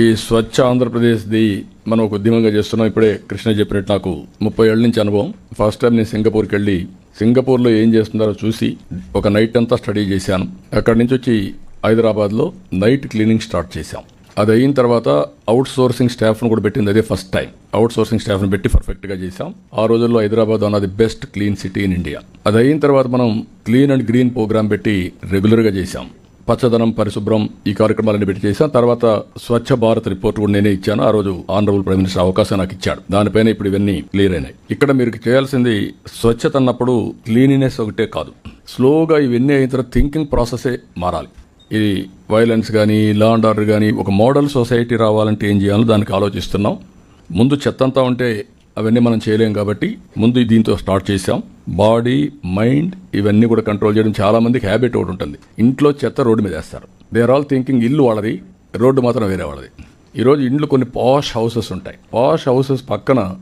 ఈ స్వచ్ఛ ఆంధ్రప్రదేశ్ది మనం ఒక ఉద్యమంగా చేస్తున్నాం. ఇప్పుడే కృష్ణ చెప్పినట్టు నాకు ముప్పై ఏళ్ళ నుంచి అనుభవం. ఫస్ట్ టైం నేను సింగపూర్కి వెళ్ళి సింగపూర్లో ఏం చేస్తున్నారో చూసి ఒక నైట్ అంతా స్టడీ చేశాను. అక్కడి నుంచి వచ్చి హైదరాబాద్లో నైట్ క్లీనింగ్ స్టార్ట్ చేశాం. అది అయిన తర్వాత అవుట్ సోర్సింగ్ స్టాఫ్ను కూడా పెట్టింది. అదే ఫస్ట్ టైం అవుట్ సోర్సింగ్ స్టాఫ్ను పెట్టి పర్ఫెక్ట్గా చేశాం. ఆ రోజుల్లో హైదరాబాద్ అన్నది best clean city in India అది అయిన తర్వాత మనం క్లీన్ అండ్ గ్రీన్ ప్రోగ్రామ్ పెట్టి రెగ్యులర్గా చేశాం. పచ్చదనం పరిశుభ్రం ఈ కార్యక్రమాలన్నీ పెట్టి చేశాను తర్వాత స్వచ్ఛ భారత్ రిపోర్ట్ కూడా నేనే ఇచ్చాను. ఆ రోజు ఆనరబుల్ ప్రైమ్ మినిస్టర్ అవకాశం నాకు ఇచ్చాడు. దానిపైన ఇప్పుడు ఇవన్నీ క్లియర్ అయినాయి. ఇక్కడ మీరు చేయాల్సింది స్వచ్ఛత అన్నప్పుడు క్లీనినెస్ ఒకటే కాదు. స్లోగా ఇవన్నీ అయిన తర్వాత థింకింగ్ ప్రాసెసే మారాలి. ఇది వైలెన్స్ కానీ లా అండ్ ఆర్డర్ కానీ ఒక మోడల్ సొసైటీ రావాలంటే ఏం చేయాలో దానికి ఆలోచిస్తున్నాం. ముందు చెత్త అంతా ఉంటే అవన్నీ మనం చేయలేం కాబట్టి ముందు దీంతో స్టార్ట్ చేసాం బాడీ మైండ్ ఇవన్నీ కూడా కంట్రోల్ చేయడం చాలా మందికి హ్యాబిట్ ఒకటి ఉంటుంది. ఇంట్లో చెత్త రోడ్డు మీద వేస్తారు. దే ఆర్ ఆల్ థింకింగ్ ఇల్లు వాళ్ళది రోడ్డు మాత్రం వేరే వాళ్ళది. ఈరోజు ఇండ్లు కొన్ని పాష్ హౌసెస్ ఉంటాయి. పాష్ హౌసెస్ పక్కన